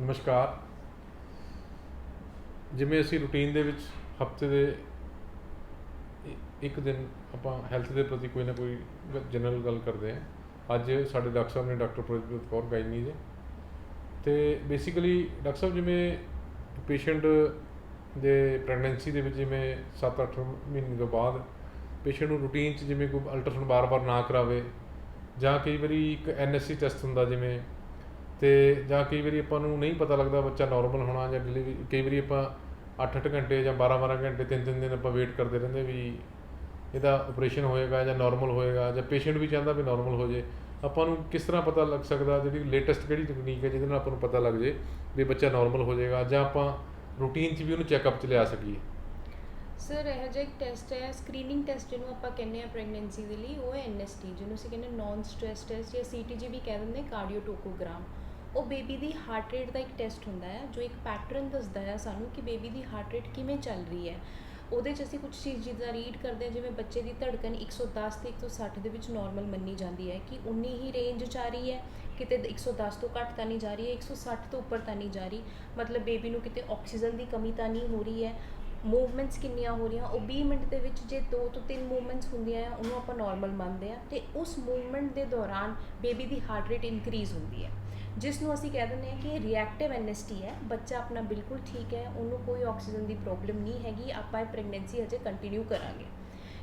ਨਮਸਕਾਰ। ਜਿਵੇਂ ਅਸੀਂ ਰੂਟੀਨ ਦੇ ਵਿੱਚ ਹਫ਼ਤੇ ਦੇ ਇੱਕ ਦਿਨ ਆਪਾਂ ਹੈਲਥ ਦੇ ਪ੍ਰਤੀ ਕੋਈ ਨਾ ਕੋਈ ਜਨਰਲ ਗੱਲ ਕਰਦੇ ਹਾਂ। ਅੱਜ ਸਾਡੇ ਡਾਕਟਰ ਸਾਹਿਬ ਨੇ ਡਾਕਟਰ ਪ੍ਰਜੋਤ ਕੌਰ ਗਾਇਨੀ ਦੇ ਤੇ ਬੇਸਿਕਲੀ ਡਾਕਟਰ ਸਾਹਿਬ ਜਿਵੇਂ ਪੇਸ਼ੈਂਟ ਦੇ ਪ੍ਰੈਗਨੈਂਸੀ ਦੇ ਵਿੱਚ ਜਿਵੇਂ 7-8 ਮਹੀਨੇ ਤੋਂ ਬਾਅਦ ਪੇਸ਼ੈਂਟ ਨੂੰ ਰੂਟੀਨ 'ਚ ਜਿਵੇਂ ਕੋਈ ਅਲਟਰਾਸਾਊਂਡ ਬਾਰ-ਬਾਰ ਨਾ ਕਰਾਵੇ ਜਾਂ ਕਈ ਵਾਰੀ ਇੱਕ ਐਨਐਸਸੀ ਟੈਸਟ ਹੁੰਦਾ ਜਿਵੇਂ ਤੇ ਜਾਂ ਕਈ ਵਾਰੀ ਆਪਾਂ ਨੂੰ ਨਹੀਂ ਪਤਾ ਲੱਗਦਾ ਬੱਚਾ ਨਾਰਮਲ ਹੋਣਾ ਜਾਂ ਡਿਲੀਵਰੀ ਕਈ ਵਾਰੀ ਆਪਾਂ 8-8 ਘੰਟੇ ਜਾਂ 12-12 ਘੰਟੇ 3-3 ਦਿਨ ਆਪਾਂ ਵੇਟ ਕਰਦੇ ਰਹਿੰਦੇ ਵੀ ਇਹਦਾ ਆਪਰੇਸ਼ਨ ਹੋਏਗਾ ਜਾਂ ਨਾਰਮਲ ਹੋਏਗਾ ਜਾਂ ਪੇਸ਼ੈਂਟ ਵੀ ਚਾਹੁੰਦਾ ਵੀ ਨਾਰਮਲ ਹੋ ਜੇ। ਆਪਾਂ ਨੂੰ ਕਿਸ ਤਰ੍ਹਾਂ ਪਤਾ ਲੱਗ ਸਕਦਾ ਜਿਹੜੀ ਲੇਟੈਸਟ ਕਿਹੜੀ ਤਕਨੀਕ ਹੈ ਜਿਹਦੇ ਨਾਲ ਆਪਾਂ ਨੂੰ ਪਤਾ ਲੱਗ ਜੇ ਵੀ ਬੱਚਾ ਨਾਰਮਲ ਹੋ ਜਾਏਗਾ ਜਾਂ ਆਪਾਂ ਰੂਟੀਨ 'ਚ ਵੀ ਉਹਨੂੰ ਚੈੱਕਅਪ 'ਚ ਲਿਆ ਸਕੀਏ। ਸਰ ਇਹ ਜਿਹਾ ਇੱਕ ਟੈਸਟ ਹੈ ਸਕਰੀਨਿੰਗ ਟੈਸਟ ਜਿਹਨੂੰ ਆਪਾਂ ਕਹਿੰਦੇ ਆ ਪ੍ਰੈਗਨੈਂਸੀ ਦੇ ਲਈ, ਉਹ ਹੈ ਐਨਐਸਟੀ ਜਿਹਨੂੰ ਅਸੀਂ ਕਹਿੰਦੇ ਨਾਨ ਸਟ੍ਰੈਸ ਟੈਸਟ ਜਾਂ ਸੀਟੀਜੀ ਵੀ ਕਹਿ ਦਿੰਦੇ ਕਾਰਡੀਓਟੋਕੋਗ੍ਰਾਮ ਉਹ ਬੇਬੀ ਦੀ ਹਾਰਟ ਰੇਟ ਦਾ ਇੱਕ ਟੈਸਟ ਹੁੰਦਾ ਹੈ, ਜੋ ਇੱਕ ਪੈਟਰਨ ਦੱਸਦਾ ਹੈ ਸਾਨੂੰ ਕਿ ਬੇਬੀ ਦੀ ਹਾਰਟ ਰੇਟ ਕਿਵੇਂ ਚੱਲ ਰਹੀ ਹੈ। ਉਹਦੇ 'ਚ ਅਸੀਂ ਕੁਝ ਚੀਜ਼ ਜਿੱਦਾਂ ਰੀਡ ਕਰਦੇ ਹਾਂ, ਜਿਵੇਂ ਬੱਚੇ ਦੀ ਧੜਕਨ 110 ਤੇ 160 ਦੇ ਵਿੱਚ ਨਾਰਮਲ ਮੰਨੀ ਜਾਂਦੀ ਹੈ ਕਿ ਉਨੀ ਹੀ ਰੇਂਜ 'ਚ ਆ ਰਹੀ ਹੈ, ਕਿਤੇ 110 ਤੋਂ ਘੱਟ ਤਾਂ ਨਹੀਂ ਜਾ ਰਹੀ ਹੈ 160 ਤੋਂ ਉੱਪਰ ਤਾਂ ਨਹੀਂ ਜਾ ਰਹੀ। ਮਤਲਬ ਬੇਬੀ ਨੂੰ ਕਿਤੇ ਆਕਸੀਜਨ ਦੀ ਕਮੀ ਤਾਂ ਨਹੀਂ ਹੋ ਰਹੀ ਹੈ। ਮੂਵਮੈਂਟਸ ਕਿੰਨੀਆਂ ਹੋ ਰਹੀਆਂ? ਉਹ 20 ਮਿੰਟ ਦੇ ਵਿੱਚ ਜੇ 2 ਤੋਂ 3 ਮੂਵਮੈਂਟਸ ਹੁੰਦੀਆਂ ਆ ਉਹਨੂੰ ਆਪਾਂ ਨਾਰਮਲ ਮੰਨਦੇ ਆ ਤੇ ਉਸ ਮੂਵਮੈਂਟ ਦੇ ਦੌਰਾਨ ਬੇਬੀ ਦੀ ਹਾਰਟ ਰੇਟ ਇਨਕਰੀਜ਼ ਹੁੰਦੀ ਹੈ। ਜਿਸ ਨੂੰ ਅਸੀਂ ਕਹਿ ਦਿੰਦੇ ਹਾਂ ਕਿ ਇਹ ਰਿਐਕਟਿਵ ਐਨਐਸਟੀ ਹੈ, ਬੱਚਾ ਆਪਣਾ ਬਿਲਕੁਲ ਠੀਕ ਹੈ, ਉਹਨੂੰ ਕੋਈ ਆਕਸੀਜਨ ਦੀ ਪ੍ਰੋਬਲਮ ਨਹੀਂ ਹੈਗੀ, ਆਪਾਂ ਇਹ ਪ੍ਰੈਗਨੈਂਸੀ ਅਜੇ ਕੰਟੀਨਿਊ ਕਰਾਂਗੇ।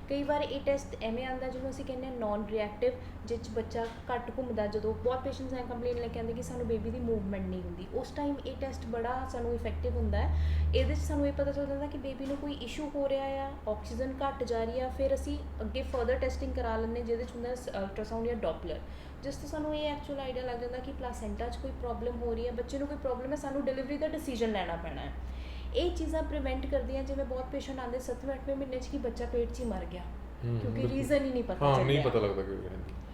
ਕਈ ਵਾਰ ਇਹ ਟੈਸਟ ਐਵੇਂ ਆਂਦਾ ਜਿਹਨੂੰ ਅਸੀਂ ਕਹਿੰਦੇ ਹਾਂ ਨਾਨ ਰਿਐਕਟਿਵ ਜਿਸ 'ਚ ਬੱਚਾ ਘੱਟ ਘੁੰਮਦਾ, ਜਦੋਂ ਬਹੁਤ ਪੇਸ਼ੈਂਟਸ ਐ ਕੰਪਲੇਨ ਲੈ ਕੇ ਆਉਂਦੇ ਕਿ ਸਾਨੂੰ ਬੇਬੀ ਦੀ ਮੂਵਮੈਂਟ ਨਹੀਂ ਹੁੰਦੀ। ਉਸ ਟਾਈਮ ਇਹ ਟੈਸਟ ਬੜਾ ਸਾਨੂੰ ਇਫੈਕਟਿਵ ਹੁੰਦਾ ਹੈ। ਇਹਦੇ 'ਚ ਸਾਨੂੰ ਇਹ ਪਤਾ ਚੱਲ ਜਾਂਦਾ ਕਿ ਬੇਬੀ ਨੂੰ ਕੋਈ ਇਸ਼ੂ ਹੋ ਰਿਹਾ ਆ ਆਕਸੀਜਨ ਘੱਟ ਜਾ ਰਹੀ ਆ, ਫਿਰ ਅਸੀਂ ਅੱਗੇ ਫਰਦਰ ਟੈਸਟਿੰਗ ਕਰਾ ਲੈਂਦੇ ਜਿਹਦੇ 'ਚ ਹੁੰਦਾ ਅਲਟਰਾਸਾਊਂਡ ਜਾਂ ਡੋਪਲਰ ਜਿਸ ਤੋਂ ਸਾਨੂੰ ਇਹ ਐਕਚੁਅਲ ਆਈਡੀਆ ਲੱਗ ਜਾਂਦਾ ਕਿ ਪਲਾਸੈਂਟਾ 'ਚ ਕੋਈ ਪ੍ਰੋਬਲਮ ਹੋ ਰਹੀ ਹੈ ਬੱਚੇ ਨੂੰ ਕੋਈ ਪ੍ਰੋਬਲਮ ਹੈ ਸਾਨੂੰ ਡਿਲੀਵਰੀ ਦਾ ਡਿਸੀਜਨ ਲੈਣਾ ਪੈਣਾ ਹੈ ਇਹ ਚੀਜ਼ਾਂ ਪ੍ਰੀਵੈਂਟ ਕਰਦੀਆਂ ਜਿਵੇਂ ਬਹੁਤ ਪੇਸ਼ੈਂਟ ਆਉਂਦੇ 7ਵੇਂ 8ਵੇਂ ਮਹੀਨੇ 'ਚ ਕਿ ਬੱਚਾ ਪੇਟ 'ਚ ਹੀ ਮਰ ਗਿਆ ਕਿਉਂਕਿ। ਰੀਜ਼ਨ ਹੀ ਨਹੀਂ ਪਤਾ ਹਾਂ ਨਹੀਂ। ਪਤਾ ਲੱਗਦਾ ਕਿ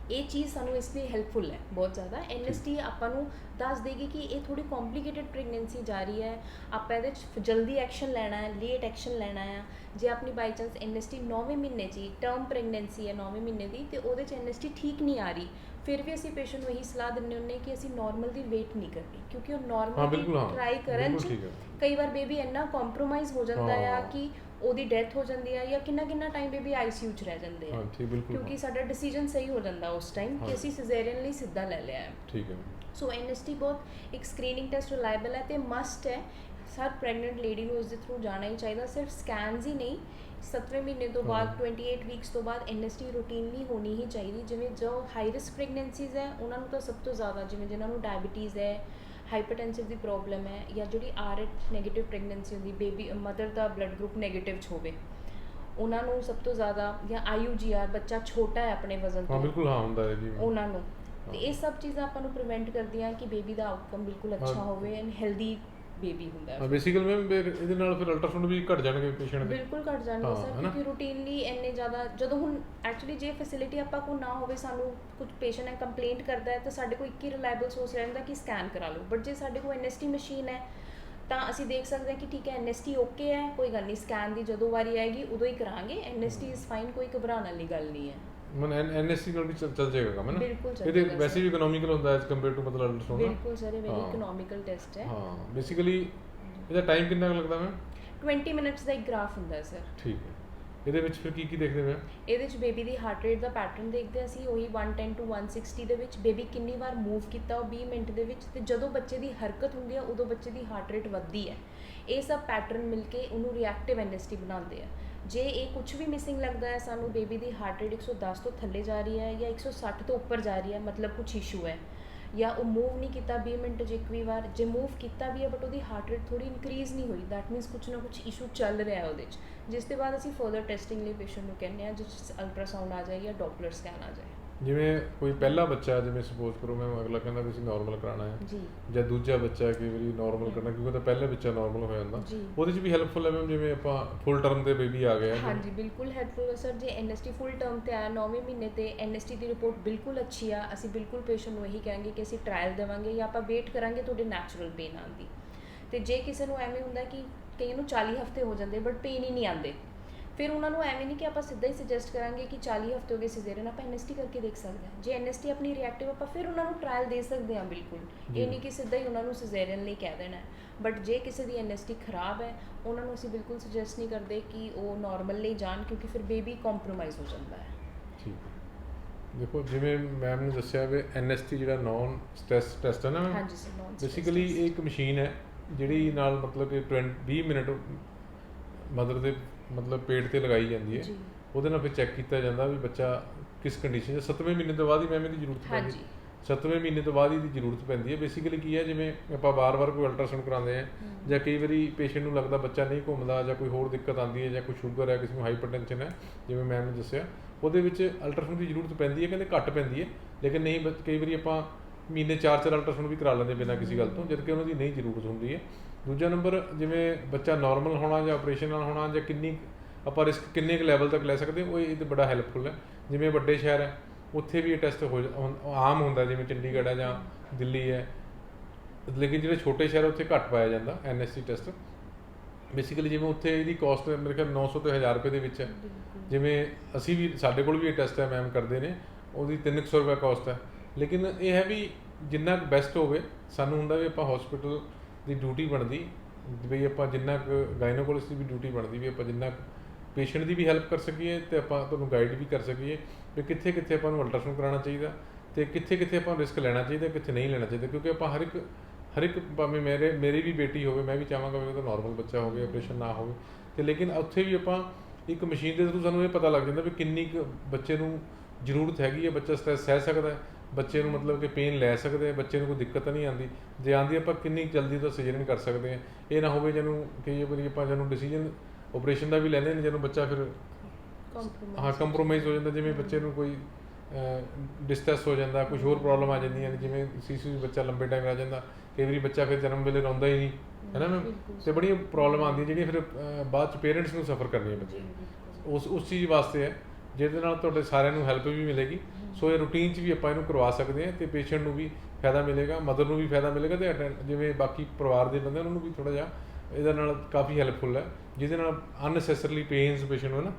ਇਹ ਚੀਜ਼ ਸਾਨੂੰ ਇਸ ਲਈ ਹੈਲਪਫੁਲ ਹੈ ਬਹੁਤ ਜ਼ਿਆਦਾ ਐਨਐਸਟੀ ਆਪਾਂ ਨੂੰ ਦੱਸ ਦੇਗੀ ਕਿ ਇਹ ਥੋੜੀ ਕੰਪਲਿਕੇਟਡ ਪ੍ਰੈਗਨੈਂਸੀ ਜਾ ਰਹੀ ਹੈ ਆਪਾਂ ਇਹਦੇ 'ਚ ਜਲਦੀ ਐਕਸ਼ਨ ਲੈਣਾ ਹੈ ਲੇਟ ਐਕਸ਼ਨ ਲੈਣਾ ਹੈ ਜੇ ਆਪਣੀ ਬਾਈ ਚਾਂਸ ਐਨਐਸਟੀ 9ਵੇਂ ਮਹੀਨੇ 'ਚ ਟਰਮ ਪ੍ਰੈਗਨੈਂਸੀ ਹੈ 9ਵੇਂ ਮਹੀਨੇ ਦੀ ਤੇ ਉਹਦੇ 'ਚ ਐਨਐਸਟੀ ਠੀਕ ਨਹੀਂ ਆ ਰਹੀ ਫਿਰ ਵੀ ਅਸੀਂ ਪੇਸ਼ੈਂਟ ਨੂੰ ਇਹੀ ਸਲਾਹ ਦਿੰਦੇ ਹੁੰਦੇ ਕਿ ਅਸੀਂ ਨਾਰਮਲ ਦੀ ਵੇਟ ਨਹੀਂ ਕਰਨੀ ਕਿਉਂਕਿ ਉਹ ਨਾਰਮਲ ਟਰਾਈ ਕਰਨ 'ਚ। ਕਈ ਵਾਰ ਬੇਬੀ ਇੰਨਾ ਕੰਪਰੋਮਾਈਜ਼ ਹੋ ਜਾਂਦਾ ਆ ਹਾਂ। ਕਿ ਉਹਦੀ ਡੈਥ ਹੋ ਜਾਂਦੀ ਆ ਜਾਂ ਕਿੰਨਾ ਕਿੰਨਾ ਟਾਈਮ ਬੇਬੀ ਆਈਸੀਯੂ 'ਚ ਰਹਿ ਜਾਂਦੇ ਆ। ਹਾਂ ਠੀਕ ਬਿਲਕੁਲ ਕਿਉਂਕਿ ਹਾਂ, ਸਾਡਾ ਡਿਸੀਜਨ ਸਹੀ ਹੋ ਜਾਂਦਾ ਉਸ ਟਾਈਮ ਕਿ ਹਾਂ। ਅਸੀਂ ਸਿਜ਼ੇਰੀਅਨ ਲਈ ਸਿੱਧਾ ਲੈ ਲਿਆ ਹੈ। ਠੀਕ ਹੈ ਸੋ ਐਨਐਸਟੀ ਬਹੁਤ ਇੱਕ ਸਕਰੀਨਿੰਗ ਟੈਸਟ ਰਿਲਾਇਬਲ ਹੈ ਤੇ ਮਸਟ ਹੈ। ਹਰ ਪ੍ਰੈਗਨੈਂਟ ਲੇਡੀ ਨੂੰ ਇਸ ਦੇ ਥਰੂ ਜਾਣਾ ਹੀ ਚਾਹੀਦਾ ਸਿਰਫ ਸਕੈਨਸ ਹੀ ਨਹੀਂ 7ਵੇਂ ਮਹੀਨੇ ਤੋਂ ਬਾਅਦ ਹਾਂ। 28 ਵੀਕਸ ਤੋਂ ਬਾਅਦ ਐਨਐਸਟੀ ਰੂਟੀਨਲੀ ਹੋਣੀ ਹੀ ਚਾਹੀਦੀ। ਜਿਵੇਂ ਜੋ ਹਾਈ ਰਿਸਕ ਪ੍ਰੈਗਨੈਂਸੀਜ਼ ਹੈ ਉਹਨਾਂ ਨੂੰ ਤਾਂ ਸਭ ਤੋਂ ਜ਼ਿਆਦਾ ਜਿਵੇਂ ਜਿਨ੍ਹਾਂ ਨੂੰ ਡਾਇਬੀਟੀਜ਼ ਹੈ ਹਾਈਪਰਟੈਂਸਿਵ ਦੀ ਪ੍ਰੋਬਲਮ ਹੈ ਜਾਂ ਜਿਹੜੀ ਆਰਐਚ ਨੈਗੇਟਿਵ ਪ੍ਰੈਗਨੈਂਸੀ ਹੁੰਦੀ ਬੇਬੀ ਮਦਰ ਦਾ ਬਲੱਡ ਗਰੁੱਪ ਨੈਗੇਟਿਵ ਚ ਹੋਵੇ ਉਹਨਾਂ ਨੂੰ ਸਭ ਤੋਂ ਜ਼ਿਆਦਾ ਜਾਂ ਆਈਯੂਜੀਆਰ ਬੱਚਾ ਛੋਟਾ ਹੈ ਆਪਣੇ ਵਜ਼ਨ ਹਾਂ ਤੋਂ। ਬਿਲਕੁਲ ਹਾਂ ਹੁੰਦਾ ਹੈ ਜੀ। ਉਹਨਾਂ ਨੂੰ। ਤੇ ਇਹ ਸਭ ਚੀਜ਼ਾਂ ਆਪਾਂ ਨੂੰ ਪ੍ਰੀਵੈਂਟ ਕਰਦੀਆਂ ਕਿ ਬੇਬੀ ਦਾ ਆਊਟਕਮ ਬਿਲਕੁਲ ਅੱਛਾ। ਹੋਵੇ ਐਂਡ ਹੈਲਦੀ ਬੇਬੀ ਹੁੰਦਾ ਹਾਂ ਬੇਸਿਕਲ ਮੈਮ ਇਹਦੇ ਨਾਲ ਫਿਰ ਅਲਟਰਾਸਾਊਂਡ ਵੀ ਘਟ ਜਾਣਗੇ ਪੇਸ਼ੈਂਟ ਦੇ। ਬਿਲਕੁਲ ਘਟ ਜਾਣਗੇ ਸਰ? ਕਿਉਂਕਿ ਰੂਟੀਨਲੀ ਇੰਨੇ ਜ਼ਿਆਦਾ ਜਦੋਂ ਹੁਣ ਐਕਚੁਅਲੀ ਜੇ ਫੈਸਿਲਿਟੀ ਆਪਾਂ ਕੋਲ ਨਾ ਹੋਵੇ ਸਾਨੂੰ ਕੁਝ ਪੇਸ਼ੈਂਟ ਹੈ ਕੰਪਲੇਂਟ ਕਰਦਾ ਹੈ ਤਾਂ ਸਾਡੇ ਕੋਲ ਇੱਕ ਹੀ ਰਿਲਾਇਬਲ ਸੋਰਸ ਰਹਿੰਦਾ ਕਿ ਸਕੈਨ ਕਰਾ ਲਓ। ਬਟ ਜੇ ਸਾਡੇ ਕੋਲ ਐਨਐਸਟੀ ਮਸ਼ੀਨ ਹੈ ਤਾਂ ਅਸੀਂ ਦੇਖ ਸਕਦੇ ਹਾਂ ਕਿ ਠੀਕ ਹੈ ਐਨਐਸਟੀ ਓਕੇ ਹੈ ਕੋਈ ਗੱਲ ਨਹੀਂ ਸਕੈਨ ਦੀ ਜਦੋਂ ਵਾਰੀ ਆਏਗੀ ਉਦੋਂ ਹੀ ਕਰਾਂਗੇ। ਐਨਐਸਟੀ ਇਜ਼ ਫਾਈਨ ਕੋਈ ਘਬਰਾਉਣ ਵਾਲੀ ਗੱਲ ਨਹੀਂ ਹੈ। ਮਨ ਐਨਐਸਸੀ ਨਾਲ ਵੀ ਚੱਲ ਜਾਏਗਾ ਕੰਮ ਨਾ? ਬਿਲਕੁਲ ਚੱਲ ਇਹਦੇ ਵੈਸੇ। ਵੀ ਇਕਨੋਮਿਕਲ ਹੁੰਦਾ ਐਸ ਕੰਪੇਅਰ ਟੂ ਮਤਲਬ ਅਲਟਰਾਸਾਊਂਡ ਬਿਲਕੁਲ ਸਰ ਇਹ ਵੈਰੀ। ਇਕਨੋਮਿਕਲ ਟੈਸਟ ਹੈ। ਹਾਂ ਬੇਸਿਕਲੀ ਇਹਦਾ ਟਾਈਮ ਕਿੰਨਾ ਲੱਗਦਾ ਮੈਮ 20 ਮਿੰਟਸ ਦਾ ਇੱਕ ਗ੍ਰਾਫ ਹੁੰਦਾ ਸਰ ਠੀਕ ਹੈ। ਇਹਦੇ ਵਿੱਚ ਫਿਰ ਕੀ ਕੀ ਦੇਖਦੇ ਮੈਮ ਇਹਦੇ ਵਿੱਚ ਬੇਬੀ ਦੀ ਹਾਰਟ ਰੇਟ ਦਾ ਪੈਟਰਨ ਦੇਖਦੇ ਅਸੀਂ ਉਹੀ 110 ਟੂ 160 ਦੇ ਵਿੱਚ ਬੇਬੀ ਕਿੰਨੀ ਵਾਰ ਮੂਵ ਕੀਤਾ ਉਹ 20 ਮਿੰਟ ਦੇ ਵਿੱਚ ਤੇ ਜਦੋਂ ਬੱਚੇ ਦੀ ਹਰਕਤ ਹੁੰਦੀ ਹੈ ਉਦੋਂ ਬੱਚੇ ਦੀ ਹਾਰਟ ਰੇਟ ਵੱਧਦੀ ਹੈ। ਇਹ ਸਭ ਪੈਟਰਨ ਮਿਲ ਕੇ ਉਹਨੂੰ ਰਿਐਕਟਿਵ ਐਨਐਸਟੀ ਬਣਾਉਂਦੇ ਆ। ਜੇ ਇਹ ਕੁਝ ਵੀ ਮਿਸਿੰਗ ਲੱਗਦਾ ਹੈ, ਸਾਨੂੰ ਬੇਬੀ ਦੀ ਹਾਰਟ ਰੇਟ 110 ਤੋਂ ਥੱਲੇ ਜਾ ਰਹੀ ਹੈ ਜਾਂ 160 ਤੋਂ ਉੱਪਰ ਜਾ ਰਹੀ ਹੈ, ਮਤਲਬ ਕੁਝ ਇਸ਼ੂ ਹੈ। ਜਾਂ ਉਹ ਮੂਵ ਨਹੀਂ ਕੀਤਾ 20 ਮਿੰਟ 'ਚ ਇੱਕ ਵੀ ਵਾਰ, ਜੇ ਮੂਵ ਕੀਤਾ ਵੀ ਹੈ ਬਟ ਉਹਦੀ ਹਾਰਟ ਰੇਟ ਥੋੜੀ ਇਨਕਰੀਜ਼ ਨਹੀਂ ਹੋਈ ਦੈਟ ਮੀਨਸ ਕੁਝ ਨਾ ਕੁਝ ਇਸ਼ੂ ਚੱਲ ਰਿਹਾ ਹੈ ਉਹਦੇ 'ਚ। ਜਿਸ ਦੇ ਬਾਅਦ ਅਸੀਂ ਫਰਦਰ ਟੈਸਟਿੰਗ ਲਈ ਪੇਸ਼ੈਂਟ ਨੂੰ ਕਹਿੰਦੇ ਆ ਜਿਸ 'ਚ ਅਲਟਰਾਸਾਊਂਡ ਆ ਜਾਏ ਜਾਂ ਡੋਪਲਰ ਸਕੈਨ ਆ ਜਾਏ। ਜਿਵੇਂ ਕੋਈ ਪਹਿਲਾ ਬੱਚਾ ਜਿਵੇਂ ਸਪੋਜ਼ ਕਰੋ ਮੈਂ ਅਗਲਾ ਕਹਿੰਦਾ ਵੀ ਅਸੀਂ ਨਾਰਮਲ ਕਰਾਉਣਾ ਹੈ ਜੀ। ਜਾਂ ਦੂਜਾ ਬੱਚਾ ਕਈ ਵਾਰੀ ਨਾਰਮਲ ਕਰਨਾ ਕਿਉਂਕਿ ਤਾਂ ਪਹਿਲਾ ਬੱਚਾ ਨਾਰਮਲ ਹੋ ਜਾਂਦਾ। ਉਹਦੇ 'ਚ ਵੀ ਹੈਲਪਫੁਲ ਹੈ ਮੈਮ ਜਿਵੇਂ ਆਪਾਂ ਫੁੱਲ ਟਰਮ ਤੇ ਬੇਬੀ ਆ ਗਿਆ ਹਾਂਜੀ ਬਿਲਕੁਲ ਹੈਲਪਫੁਲ ਹੈ ਸਰ ਜੇ ਐਨਐਸਟੀ ਫੁੱਲ ਟਰਮ ਤੇ ਆਇਆ 9ਵੇਂ ਮਹੀਨੇ ਤੇ ਐਨਐਸਟੀ ਦੀ ਰਿਪੋਰਟ ਬਿਲਕੁਲ ਅੱਛੀ ਆ। ਅਸੀਂ ਬਿਲਕੁਲ ਪੇਸ਼ੈਂਟ ਨੂੰ ਇਹੀ ਕਹਾਂਗੇ ਕਿ ਅਸੀਂ ਟ੍ਰਾਇਲ ਦੇਵਾਂਗੇ ਜਾਂ ਆਪਾਂ ਵੇਟ ਕਰਾਂਗੇ ਤੁਹਾਡੇ ਨੈਚੁਰਲ ਪੇਨ ਆਉਣ ਦੀ। ਤੇ ਜੇ ਕਿਸੇ ਨੂੰ ਐਵੇਂ ਹੁੰਦਾ ਕਿ ਕਈ ਨੂੰ 40 ਹਫ਼ਤੇ ਹੋ ਜਾਂਦੇ ਬਟ ਪੇਨ ਹੀ ਨਹੀਂ ਆਉਂਦੇ। ਫਿਰ ਉਹਨਾਂ ਨੂੰ ਐਵੇਂ ਨਹੀਂ ਕਿ ਆਪਾਂ ਸਿੱਧਾ ਹੀ ਸੁਜੈਸਟ ਕਰਾਂਗੇ ਕਿ 40 ਹਫ਼ਤੇ ਹੋ ਗਏ ਸਿਜ਼ੇਰੀਅਨ ਆਪਾਂ ਐਨਐਸਟੀ ਕਰਕੇ ਦੇਖ ਸਕਦੇ ਹਾਂ। ਜੇ ਐਨਐਸਟੀ ਆਪਣੀ ਰਿਐਕਟਿਵ ਆਪਾਂ ਫਿਰ ਉਹਨਾਂ ਨੂੰ ਟ੍ਰਾਇਲ ਦੇ ਸਕਦੇ ਹਾਂ ਬਿਲਕੁਲ। ਇਹ ਨਹੀਂ ਕਿ ਸਿੱਧਾ ਹੀ ਉਹਨਾਂ ਨੂੰ ਸਿਜ਼ੇਰੀਅਨ ਲਈ ਕਹਿ ਦੇਣਾ। ਬਟ ਜੇ ਕਿਸੇ ਦੀ ਐਨਐਸਟੀ ਖਰਾਬ ਹੈ ਉਹਨਾਂ ਨੂੰ ਅਸੀਂ ਬਿਲਕੁਲ ਸੁਜੈਸਟ ਨਹੀਂ ਕਰਦੇ ਕਿ ਉਹ ਨਾਰਮਲ ਲਈ ਜਾਣ ਕਿਉਂਕਿ ਫਿਰ ਬੇਬੀ ਕੰਪਰੋਮਾਈਜ਼ ਹੋ ਜਾਂਦਾ ਹੈ। ਠੀਕ ਦੇਖੋ ਜਿਵੇਂ ਮੈਮ ਨੇ ਦੱਸਿਆ ਵੀ ਐਨਐਸਟੀ ਜਿਹੜਾ ਨੌਨ ਸਟ੍ਰੈਸ ਟੈਸਟ ਹੈ ਨਾ ਹਾਂਜੀ ਸਰ ਨॉन ਬੇਸਿਕਲੀ ਇਹ ਇੱਕ ਮਸ਼ੀਨ ਹੈ ਜਿਹੜੀ ਨਾਲ ਮਤਲਬ ਕਿ 20 20 ਮਿੰਟ ਮਦਰ ਦੇ ਮਤਲਬ ਪੇਟ ਤੇ ਲਗਾਈ ਜਾਂਦੀ ਹੈ। ਉਹਦੇ ਨਾਲ ਫਿਰ ਚੈੱਕ ਕੀਤਾ ਜਾਂਦਾ ਵੀ ਬੱਚਾ ਕਿਸ ਕੰਡੀਸ਼ਨ 'ਚ 7ਵੇਂ ਮਹੀਨੇ ਤੋਂ ਬਾਅਦ ਹੀ ਮੈਮ ਇਹਦੀ ਜ਼ਰੂਰਤ ਪੈਂਦੀ। ਹਾਂਜੀ। 7ਵੇਂ ਮਹੀਨੇ ਤੋਂ ਬਾਅਦ ਇਹਦੀ ਜ਼ਰੂਰਤ ਪੈਂਦੀ ਹੈ। ਬੇਸਿਕਲੀ ਕੀ ਹੈ ਜਿਵੇਂ ਆਪਾਂ ਵਾਰ-ਵਾਰ ਕੋਈ ਅਲਟਰਾਸਾਊਂਡ ਕਰਾਉਂਦੇ ਆ ਜਾਂ ਕਈ ਵਾਰੀ ਪੇਸ਼ੈਂਟ ਨੂੰ ਲੱਗਦਾ ਬੱਚਾ ਨਹੀਂ ਘੁੰਮਦਾ ਜਾਂ ਕੋਈ ਹੋਰ ਦਿੱਕਤ ਆਉਂਦੀ ਹੈ ਜਾਂ ਕੋਈ ਸ਼ੂਗਰ ਹੈ ਕਿਸੇ ਨੂੰ ਹਾਈਪਰਟੈਂਸ਼ਨ ਹੈ ਜਿਵੇਂ ਮੈਮ ਨੇ ਦੱਸਿਆ ਉਹਦੇ ਵਿੱਚ ਅਲਟਰਾਸਾਊਂਡ ਦੀ ਜ਼ਰੂਰਤ ਪੈਂਦੀ ਹੈ ਕਹਿੰਦੇ ਘੱਟ ਪੈਂਦੀ ਹੈ। ਲੇਕਿਨ ਨਹੀਂ ਕਈ ਵਾਰੀ ਆਪਾਂ ਮਹੀਨੇ 4-4 ਅਲਟਰਾਸਾਊਂਡ ਵੀ ਕਰਾ ਲੈਂਦੇ ਬਿਨਾਂ ਕਿਸੇ ਗੱਲ ਤੋਂ ਜਦ ਕਿ ਉਹਨਾਂ ਦੀ ਨਹੀਂ ਜ਼ਰੂਰਤ ਹੁੰਦੀ ਹੈ। ਦੂਜਾ ਨੰਬਰ ਜਿਵੇਂ ਬੱਚਾ ਨਾਰਮਲ ਹੋਣਾ ਜਾਂ ਆਪਰੇਸ਼ਨ ਨਾਲ ਹੋਣਾ ਜਾਂ ਕਿੰਨੀ ਆਪਾਂ ਰਿਸਕ ਕਿੰਨੇ ਕੁ ਲੈਵਲ ਤੱਕ ਲੈ ਸਕਦੇ ਉਹ ਇਹ ਤੇ ਬੜਾ ਹੈਲਪਫੁਲ ਹੈ। ਜਿਵੇਂ ਵੱਡੇ ਸ਼ਹਿਰ ਹੈ ਉੱਥੇ ਵੀ ਇਹ ਟੈਸਟ ਹੋ ਆਮ ਹੁੰਦਾ ਜਿਵੇਂ ਚੰਡੀਗੜ੍ਹ ਹੈ ਜਾਂ ਦਿੱਲੀ ਹੈ। ਲੇਕਿਨ ਜਿਹੜੇ ਛੋਟੇ ਸ਼ਹਿਰ ਉੱਥੇ ਘੱਟ ਪਾਇਆ ਜਾਂਦਾ ਐਨਐਸਟੀ ਟੈਸਟ ਬੇਸਿਕਲੀ ਜਿਵੇਂ ਉੱਥੇ ਇਹਦੀ ਕਾਸਟ ਮੇਰੇ ਖਿਆਲ 900 ਤੋਂ 1000 ਰੁਪਏ ਦੇ ਵਿੱਚ ਹੈ। ਜਿਵੇਂ ਅਸੀਂ ਵੀ ਸਾਡੇ ਕੋਲ ਵੀ ਇਹ ਟੈਸਟ ਹੈ ਮੈਮ ਕਰਦੇ ਨੇ। ਉਹਦੀ 300 ਰੁਪਏ ਕਾਸਟ ਹੈ। ਲੇਕਿਨ ਇਹ ਹੈ ਵੀ ਜਿੰਨਾ ਬੈਸਟ ਹੋਵੇ ਸਾਨੂੰ ਹੁੰਦਾ ਵੀ ਆਪਾਂ ਹਸਪੀਟਲ ਦੀ ਡਿਊਟੀ ਬਣਦੀ ਵੀ ਆਪਾਂ ਜਿੰਨਾ ਕੁ ਗਾਇਨੋਕੋਲੋਜਿਸਟ ਦੀ ਵੀ ਡਿਊਟੀ ਬਣਦੀ ਵੀ ਆਪਾਂ ਜਿੰਨਾ ਪੇਸ਼ੈਂਟ ਦੀ ਵੀ ਹੈਲਪ ਕਰ ਸਕੀਏ ਤੇ ਆਪਾਂ ਤੁਹਾਨੂੰ ਗਾਈਡ ਵੀ ਕਰ ਸਕੀਏ ਵੀ ਕਿੱਥੇ ਕਿੱਥੇ ਆਪਾਂ ਨੂੰ ਅਲਟਰਾਸਾਊਂਡ ਕਰਾਉਣਾ ਚਾਹੀਦਾ ਤੇ ਕਿੱਥੇ ਕਿੱਥੇ ਆਪਾਂ ਰਿਸਕ ਲੈਣਾ ਚਾਹੀਦਾ ਕਿੱਥੇ ਨਹੀਂ ਲੈਣਾ ਚਾਹੀਦਾ ਕਿਉਂਕਿ ਆਪਾਂ ਹਰ ਇੱਕ ਹਰ ਇੱਕ ਭਾਵੇਂ ਮੇਰੇ ਮੇਰੀ ਵੀ ਬੇਟੀ ਹੋਵੇ ਮੈਂ ਵੀ ਚਾਹਾਂਗਾ ਵੀ ਉਹਦਾ ਨਾਰਮਲ ਬੱਚਾ ਹੋਵੇ ਆਪਰੇਸ਼ਨ ਨਾ ਹੋਵੇ ਤੇ ਲੇਕਿਨ ਉੱਥੇ ਵੀ ਆਪਾਂ ਇੱਕ ਮਸ਼ੀਨ ਦੇ ਥਰੂ ਸਾਨੂੰ ਇਹ ਪਤਾ ਲੱਗ ਜਾਂਦਾ ਵੀ ਕਿੰਨੀ ਕੁ ਬੱਚੇ ਨੂੰ ਜ਼ਰੂਰਤ ਹੈਗੀ ਹੈ ਬੱਚਾ ਸਟ੍ਰੈਸ ਸਹਿ ਸਕਦਾ ਹੈ ਬੱਚੇ ਨੂੰ ਮਤਲਬ ਕਿ ਪੇਨ ਲੈ ਸਕਦੇ ਆ ਬੱਚੇ ਨੂੰ ਕੋਈ ਦਿੱਕਤ ਨਹੀਂ ਆਉਂਦੀ। ਜੇ ਆਉਂਦੀ ਆਪਾਂ ਕਿੰਨੀ ਜਲਦੀ ਤੋਂ ਸਰਜਰੀ ਕਰ ਸਕਦੇ ਆ। ਇਹ ਨਾ ਹੋਵੇ ਜਿਹਨੂੰ ਕਈ ਵਾਰੀ ਆਪਾਂ ਜਿਹਨੂੰ ਡਿਸੀਜਨ ਆਪਰੇਸ਼ਨ ਦਾ ਵੀ ਲੈਂਦੇ ਨੇ ਜਿਹਨੂੰ ਬੱਚਾ ਫਿਰ ਕੰਪਰੋਮਾਈਜ਼ ਹਾਂ ਕੰਪਰੋਮਾਈਜ਼ ਹੋ ਜਾਂਦਾ ਜਿਵੇਂ ਬੱਚੇ ਨੂੰ ਕੋਈ ਡਿਸਟ੍ਰੈਸ ਹੋ ਜਾਂਦਾ ਕੁਝ ਹੋਰ ਪ੍ਰੋਬਲਮ ਆ ਜਾਂਦੀਆਂ ਨੇ ਜਿਵੇਂ ਸੀਸੀ ਬੱਚਾ ਲੰਬੇ ਟਾਈਮ ਰਹਿ ਜਾਂਦਾ ਕਈ ਵਾਰੀ ਬੱਚਾ ਫਿਰ ਜਨਮ ਵੇਲੇ ਰੋਂਦਾ ਹੀ ਨਹੀਂ ਹੈ ਨਾ ਮੈਮ। ਤੇ ਬੜੀਆਂ ਪ੍ਰੋਬਲਮ ਆਉਂਦੀਆਂ ਜਿਹੜੀਆਂ ਫਿਰ ਬਾਅਦ ਚ ਪੇਰੈਂਟਸ ਨੂੰ ਸਫਰ ਕਰਨੀਆਂ ਬਿਲਕੁਲ। ਉਸ ਉਸ ਚੀਜ਼ ਵਾਸਤੇ ਹੈ। ਜਿਹਦੇ ਨਾਲ ਤੁਹਾਡੇ ਸਾਰਿਆਂ ਨੂੰ ਹੈਲਪ ਵੀ ਮਿਲੇਗੀ। ਸੋ ਇਹ ਰੂਟੀਨ 'ਚ ਵੀ ਆਪਾਂ ਇਹਨੂੰ ਕਰਵਾ ਸਕਦੇ ਹਾਂ ਤੇ ਪੇਸ਼ੈਂਟ ਨੂੰ ਵੀ ਫਾਇਦਾ ਮਿਲੇਗਾ ਮਦਰ ਨੂੰ ਵੀ ਫਾਇਦਾ ਮਿਲੇਗਾ ਤੇ ਜਿਵੇਂ ਬਾਕੀ ਪਰਿਵਾਰ ਦੇ ਬੰਦੇ ਉਹਨਾਂ ਨੂੰ ਵੀ ਥੋੜਾ ਜਿਹਾ ਇਹਦੇ ਨਾਲ ਕਾਫੀ ਹੈਲਪਫੁਲ ਹੈ। ਜਿਹਦੇ ਨਾਲ ਅਨਨੈਸੈਸਰਲੀ ਪੇਨਸ ਪੇਸ਼ੈਂਟ ਨੂੰ ਨਾ?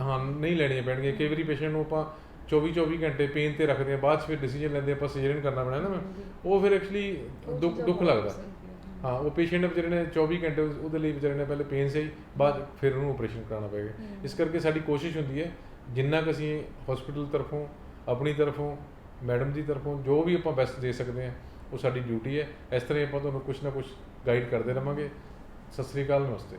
ਹਾਂ ਨਹੀਂ ਲੈਣੀਆਂ ਪੈਣਗੀਆਂ। ਕਈ ਵਾਰੀ ਪੇਸ਼ੈਂਟ ਨੂੰ ਆਪਾਂ 24 24 ਘੰਟੇ ਪੇਨ ਤੇ ਰੱਖਦੇ ਹਾਂ ਬਾਅਦ 'ਚ ਫਿਰ ਡਿਸੀਜਨ ਲੈਂਦੇ ਆਪਾਂ ਸਰਜਰੀ ਕਰਨਾ ਪੈਣਾ ਨਾ ਉਹ ਫਿਰ ਐਕਚੁਅਲੀ ਦੁੱਖ ਲੱਗਦਾ। ਹਾਂ ਉਹ ਪੇਸ਼ੈਂਟ ਵਿਚਾਰੇ ਨੇ 24 ਘੰਟੇ ਉਹਦੇ ਲਈ ਵਿਚਾਰੇ ਨੇ ਪਹਿਲੇ ਪੇਨ ਸਹੀ ਬਾਅਦ ਫਿਰ ਉਹਨੂੰ ਆਪਰੇਸ਼ਨ ਕਰਾਉਣਾ ਪਏਗਾ। ਇਸ ਕਰਕੇ ਸਾਡੀ ਕੋਸ਼ਿਸ਼ ਹੁੰਦੀ ਹੈ ਜਿੰਨਾ ਕੁ ਅਸੀਂ ਹਸਪੀਟਲ ਤਰਫੋਂ ਆਪਣੀ ਤਰਫੋਂ ਮੈਡਮ ਦੀ ਤਰਫੋਂ ਜੋ ਵੀ ਆਪਾਂ ਬੈਸਟ ਦੇ ਸਕਦੇ ਹਾਂ ਉਹ ਸਾਡੀ ਡਿਊਟੀ ਹੈ। ਇਸ ਤਰ੍ਹਾਂ ਆਪਾਂ ਤੁਹਾਨੂੰ ਕੁਝ ਨਾ ਕੁਝ ਗਾਈਡ ਕਰਦੇ ਰਵਾਂਗੇ। ਸਤਿ ਸ੍ਰੀ ਅਕਾਲ ਨਮਸਤੇ।